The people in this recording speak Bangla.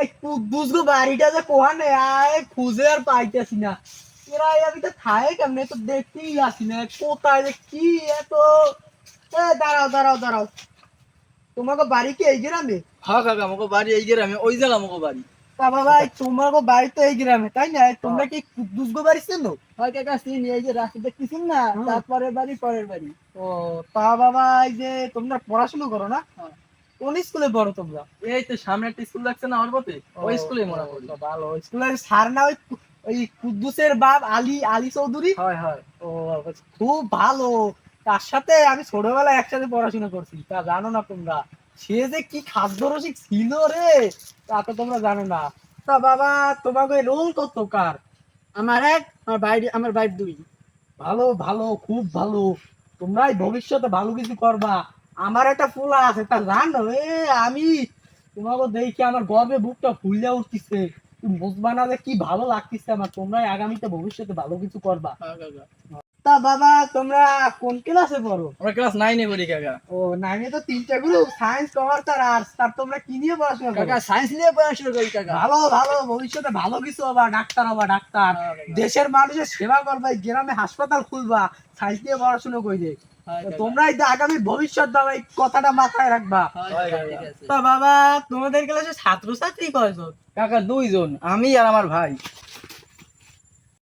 এই বাড়িটা যে কোহানে? আয় খুঁজে আর পাইতেছি না। এরা আমি তো খায় কেমনে? তো দেখতেই আসি না। কোথায় যে কি এত? এ দাঁড়াও দাঁড়াও দাঁড়াও। তোমাকে বাড়ি কি এই গ্রামে? হ্যাঁ কাকা আমাকে বাড়ি এই গ্রামে। ওই আমাকে বাড়ি। তা বাবা তোমাকে বাড়ি তো এই গ্রামে তাই না? তোমরা কি কুদ্দুস গো বাড়ি চেনো হয় কাকা চিনি এই যে রাস্তা দেখতেছেন না। তারপরের বাড়ি পরের বাড়ি। ও তা বাবা এই যে তোমরা পড়াশোনা করো না? হ্যাঁ। কোন স্কুলে পড়ো তোমরা? এই তো সামনে একটা স্কুল লাগছে না পথে? ওই স্কুলে মনে করি ভালো। স্কুলের স্যার না ওই ওই কুদ্দুসের বাপ আলী আলী চৌধুরী? হয় হয়। ও খুব ভালো। তার সাথে আমি ছোটবেলায় একসাথে পড়াশোনা করছি। তা জানো না তোমরা? সে যে কি খাদ্য রসিক ছিল রে? তা তো তোমরা জানো না। তা বাবা তোমাকে রোল কত কার? আমার এক আমার বাইরে আমার বাইর দুই। ভালো ভালো খুব ভালো। তোমরাই ভবিষ্যতে ভালো কিছু করবা। আমার একটা ফুলা আছে, তা জানো? এ, আমি তোমাকে দেখি, আমার গর্বে বুকটা ফুলিয়া উঠতেছে। বুঝবা না যে কি ভালো লাগতেছে আমার। তোমরাই আগামীতে ভবিষ্যতে ভালো কিছু করবা। হ্যাঁ কাকা তা বাবা তোমরা কোন ক্লাসে পড়ো? আমরা ক্লাস নাইনে পড়ি কাকা। ও নাইনে তো তিনটা গ্রুপ সায়েন্স কমার্স আর আর্টস তার তোমরা কি নিয়ে পড়াশোনা করো? কাকা সায়েন্স নিয়ে পড়াশোনা করি কাকা। ভালো ভালো ভবিষ্যতে ভালো কিছু হবা ডাক্তার হবা ডাক্তার। হ্যাঁ, দেশের মানুষের সেবা করবা গ্রামে হাসপাতাল খুলবা সায়েন্স নিয়ে পড়াশোনা করে। তোমরা এই আগামী ভবিষ্যৎ দাও এই কথাটা মাথায় রাখবা। তা বাবা তোমাদের ক্লাসে ছাত্রছাত্রী কয়জন? কাকা দুইজন আমি আর আমার ভাই।